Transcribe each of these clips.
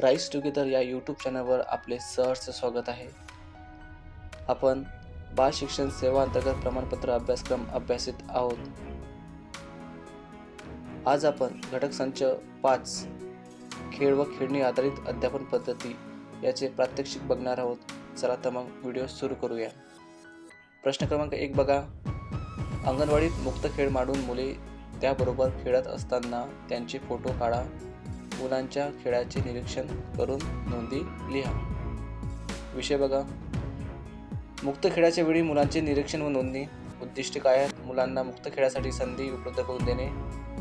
Rice together या YouTube चॅनलवर आपले सहर्ष स्वागत आहे. आपण बाल शिक्षण सेवा अंतर्गत प्रमाणपत्र अभ्यासक्रम अभ्यासित आहोत. आज आपण घटक संच पाच खेळ व खेळणी आधारित अध्यापन पद्धती याचे प्रात्यक्षिक बघणार आहोत. चला तर मग व्हिडिओ सुरू करूया. प्रश्न क्रमांक एक बघा. अंगणवाडीत मुक्त खेळ मांडून मुले त्याबरोबर खेळत असताना त्यांचे फोटो काढा. मुलांच्या खेळाचे निरीक्षण करून नोंदी लिहा. विषय बघा. मुक्त खेळाच्या वेळी मुलांचे निरीक्षण व नोंदणी. उद्दिष्ट काय आहेत? मुलांना मुक्त खेळासाठी संधी उपलब्ध करून देणे.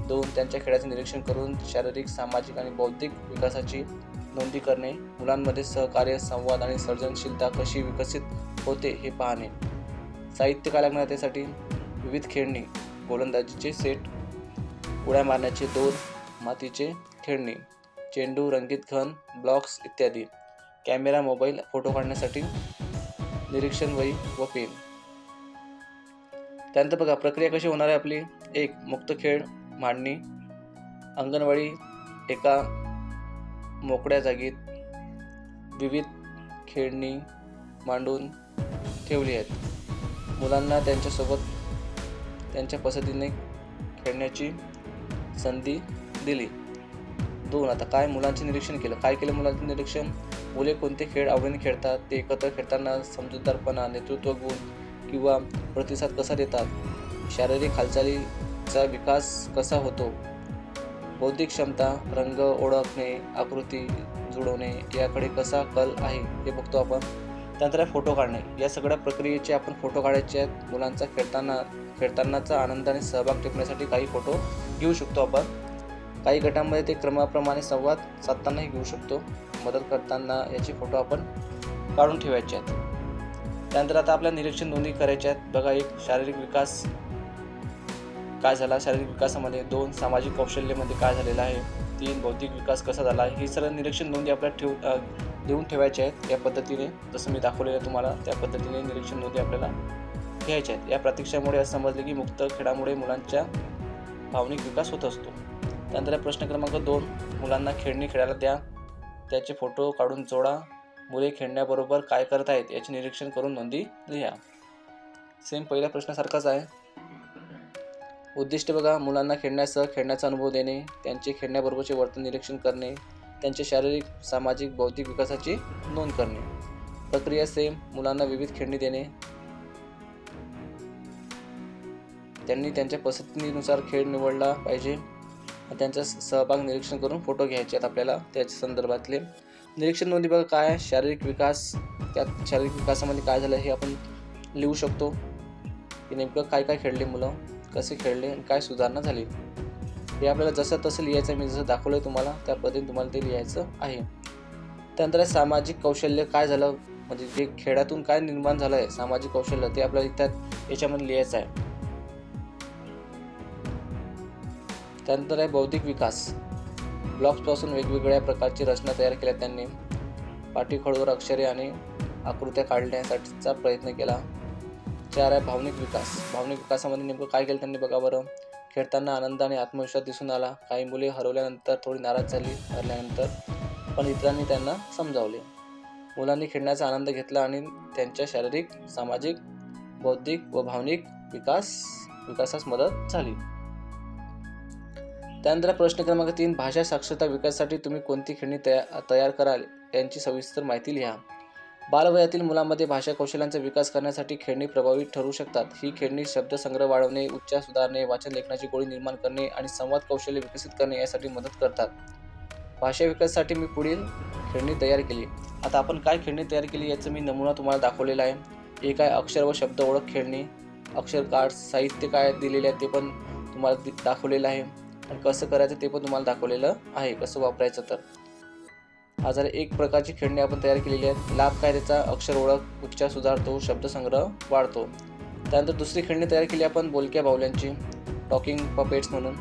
दोन त्यांच्या खेळाचे निरीक्षण करून शारीरिक सामाजिक आणि बौद्धिक विकासाची नोंदी करणे. मुलांमध्ये सहकार्य संवाद आणि सर्जनशीलता कशी विकसित होते हे पाहणे. साहित्य कालज्ञातेसाठी विविध खेळणी गोलंदाजीचे सेट उड्या मारण्याचे दोर मातीचे खेळणी चेंडू रंगीत घन ब्लॉक्स इत्यादी. कॅमेरा मोबाईल फोटो काढण्यासाठी निरीक्षण वही व पेन. त्यानंतर बघा प्रक्रिया कशी होणार आहे आपली? एक मुक्त खेळ मांडणी. अंगणवाडी एका मोकळ्या जागेत विविध खेळणी मांडून ठेवली आहेत. मुलांना त्यांच्यासोबत त्यांच्या पसंतीने खेळण्याची संधी दिली. दोन. आता काय मुलांचे निरीक्षण केलं? काय केलं मुलांचे निरीक्षण? मुले कोणते खेळ आवडीने खेळतात? ते एकत्र खेळताना समजूतदारपणा नेतृत्व गुण किंवा प्रतिसाद कसा देतात? शारीरिक हालचालीचा विकास कसा होतो? बौद्धिक क्षमता रंग ओळखणे आकृती जुळवणे याकडे कसा कल आहे हे बघतो आपण. त्यानंतर आहे फोटो काढणे. या सगळ्या प्रक्रियेचे आपण फोटो काढायचे आहेत. मुलांचा खेळताना खेळतानाचा आनंदाने सहभाग टिपण्यासाठी काही फोटो घेऊ शकतो आपण. काही गटांमध्ये ते क्रमाप्रमाणे संवाद साधतानाही घेऊ शकतो. मदत करताना याचे फोटो आपण काढून ठेवायचे आहेत. त्यानंतर आता आपल्या निरीक्षण नोंदी करायच्या आहेत. बघा एक शारीरिक विकास काय झाला? शारीरिक विकासामध्ये दोन सामाजिक कौशल्यामध्ये काय झालेलं आहे? तीन बौद्धिक विकास कसा झाला? आहे ही सर्व निरीक्षण नोंदी आपल्याला ठेव देऊन लिहून ठेवायच्या आहेत. या पद्धतीने जसं मी दाखवलेलं आहे तुम्हाला त्या पद्धतीने निरीक्षण नोंदी आपल्याला घ्यायच्या आहेत. या प्रतीक्षामुळे असं समजले की मुक्त खेळामुळे मुलांच्या भावनिक विकास होत असतो. त्यानंतर प्रश्न क्रमांक दोन मुलांना खेळणी खेळायला द्या. त्याचे फोटो काढून जोडा. मुले खेळण्याबरोबर काय करत आहेत याचे निरीक्षण करून नोंदी लिहा. सेम पहिल्या प्रश्नासारखाच आहे. उद्दिष्ट बघा मुलांना खेळण्यासह खेळण्याचा अनुभव देणे त्यांचे खेळण्याबरोबरचे वर्तन निरीक्षण करणे त्यांचे शारीरिक सामाजिक बौद्धिक विकासाची नोंद करणे. प्रक्रिया सेम मुलांना विविध खेळणी देणे. त्यांनी त्यांच्या पसंतीनुसार खेळ निवडला पाहिजे. त्यांचा सहभाग निरीक्षण करून फोटो घ्यायचे आहेत आपल्याला त्याच्या संदर्भातले. निरीक्षण नोंदी बघा काय शारीरिक विकास त्यात शारीरिक विकासामध्ये काय झालं हे आपण लिहू शकतो. की नेमकं काय काय खेळले मुलं कसे खेळले आणि काय सुधारणा झाली. हे आपल्याला जसं तसं लिहायचं आहे मी जसं दाखवलं आहे तुम्हाला त्या पद्धतीने तुम्हाला ते लिहायचं आहे. त्यानंतर सामाजिक कौशल्य काय झालं? म्हणजे जे खेळातून काय निर्माण झालं आहे सामाजिक कौशल्य ते आपल्याला त्यात याच्यामध्ये लिहायचं आहे. त्यानंतर आहे बौद्धिक विकास. ब्लॉक्सपासून वेगवेगळ्या प्रकारची रचना तयार केल्या त्यांनी. पाठीखळूवर अक्षरे आणि आकृत्या काढण्यासाठीचा प्रयत्न केला. चार आहे भावनिक विकास. भावनिक विकासामध्ये नेमकं काय केलं त्यांनी बघा बरं. खेळताना आनंद आणि आत्मविश्वास दिसून आला. काही मुले हरवल्यानंतर थोडी नाराज झाली हरल्यानंतर पण इतरांनी त्यांना समजावले. मुलांनी खेळण्याचा आनंद घेतला आणि त्यांच्या शारीरिक सामाजिक बौद्धिक व भावनिक विकास विकासास मदत झाली. त्यानंतर प्रश्न क्रमांक तीन भाषा साक्षरता विकासासाठी तुम्ही कोणती खेळणी तया तयार कराल? यांची सविस्तर माहिती लिहा. बालवयातील मुलांमध्ये भाषा कौशल्यांचा विकास करण्यासाठी खेळणी प्रभावी ठरू शकतात. ही खेळणी शब्दसंग्रह वाढवणे उच्चार सुधारणे वाचन लेखनाची गोळी निर्माण करणे आणि संवाद कौशल्य विकसित करणे यासाठी मदत करतात. भाषा विकासासाठी मी पुढील खेळणी तयार केली. आता आपण काय खेळणी तयार केली याचं मी नमुना तुम्हाला दाखवलेला आहे. एक आहे अक्षर व शब्द ओळख खेळणी? अक्षर कार्ड साहित्य काय दिलेले आहे ते पण तुम्हाला दाखवलेलं आहे. आणि कसं करायचं ते पण तुम्हाला दाखवलेलं आहे कसं वापरायचं तर. हा जर एक प्रकारची खेळणी आपण तयार केलेली आहे लाभ काय त्याचा? अक्षर ओळख उच्चार सुधारतो शब्दसंग्रह वाढतो. त्यानंतर दुसरी खेळणी तयार केली आपण बोलक्या बाहुल्यांची. टॉकिंग पपेट्स म्हणून.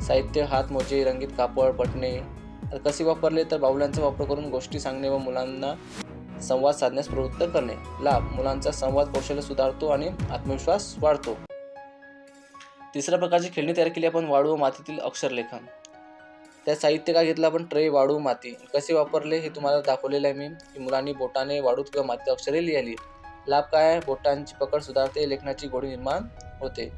साहित्य हातमोजे रंगीत कापड पटणे. तर कसे वापरले तर बाहुल्यांचा वापर करून गोष्टी सांगणे व मुलांना संवाद साधण्यास प्रवृत्त करणे. लाभ मुलांचा संवाद कौशल्य सुधारतो आणि आत्मविश्वास वाढतो. तिसऱ्या प्रकारची खेळणी तयार केली आपण वाळू व मातीतील अक्षरलेखन. त्या साहित्य काय घेतलं आपण? ट्रे वाळू माती. कसे वापरले हे तुम्हाला दाखवलेलं आहे मी. की मुलांनी बोटाने वाळूत किंवा मातीत अक्षरे लिहिली. लाभ काय आहे? बोटांची पकड सुधारते लेखनाची गोडी निर्माण होते.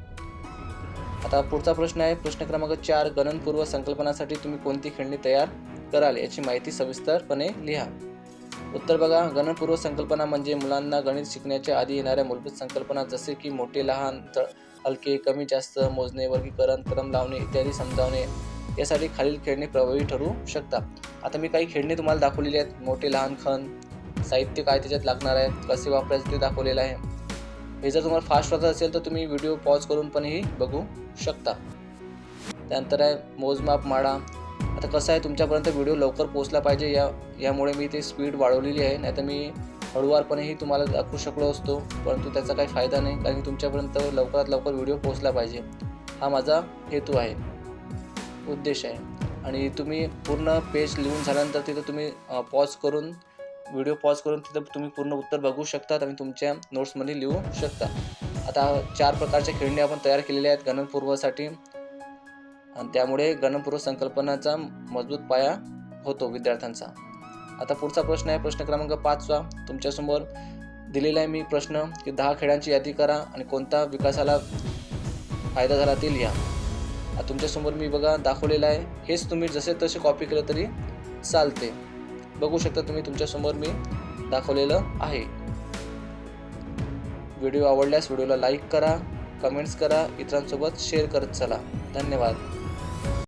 आता पुढचा प्रश्न आहे. प्रश्न क्रमांक चार गणनपूर्व संकल्पनासाठी तुम्ही कोणती खेळणी तयार कराल याची माहिती सविस्तरपणे लिहा. उत्तर बघा. गणनपूर्व संकल्पना म्हणजे मुलांना गणित शिकण्याच्या आधी येणाऱ्या मूलभूत संकल्पना जसे की मोठे लहान तळ हलके कमी जास्त मोजणे वर्गीकरण क्रम लावणे इत्यादी समजावणे यासाठी खालील खेळणे प्रभावी ठरू शकतात. आता मी काही खेळणे तुम्हाला दाखवलेली आहेत. मोठे लहान खण साहित्य काय त्याच्यात लागणार आहे कसे वापरायचे ते दाखवलेलं आहे. हे जर तुम्हाला फास्ट वाचत असेल तर तुम्ही व्हिडिओ पॉज करून पणही बघू शकता. त्यानंतर आहे मोजमाप माळा आता कसं आहे तुमच्यापर्यंत व्हिडिओ लवकर पोचला पाहिजे या यामुळे मी ते स्पीड वाढवलेली आहे. नाहीतर मी हळूवारपणेही तुम्हाला दाखवू शकलो असतो परंतु त्याचा काही फायदा नाही कारण की तुमच्यापर्यंत लवकरात लवकर व्हिडिओ पोहोचला पाहिजे. हा माझा हेतू आहे. उद्देश आहे. आणि तुम्ही पूर्ण पेज लिहून झाल्यानंतर तिथं तुम्ही पॉज करून व्हिडिओ पॉज करून तिथं तुम्ही पूर्ण उत्तर बघू शकतात आणि तुमच्या नोट्समध्ये लिहू शकता. आता चार प्रकारच्या खेळणी आपण तयार केलेल्या आहेत गणनपूर्वसाठी. आणि त्यामुळे गणनपूर्व संकल्पनाचा मजबूत पाया होतो विद्यार्थ्यांचा. आता पुढचा प्रश्न आहे प्रश्न क्रमांक पाचवा तुमच्यासमोर दिलेला आहे मी प्रश्न की दहा खेळांची यादी करा आणि कोणता विकासाला फायदा झाला ते लिहा. आता तुमच्यासमोर मी बघा दाखवलेलं आहे हेच तुम्ही जसे तसे कॉपी केलं तरी चालते. बघू शकता तुम्ही तुमच्यासमोर मी दाखवलेलं आहे. व्हिडिओ आवडल्यास व्हिडिओला लाईक करा कमेंट्स करा इतरांसोबत शेअर करत चला. धन्यवाद.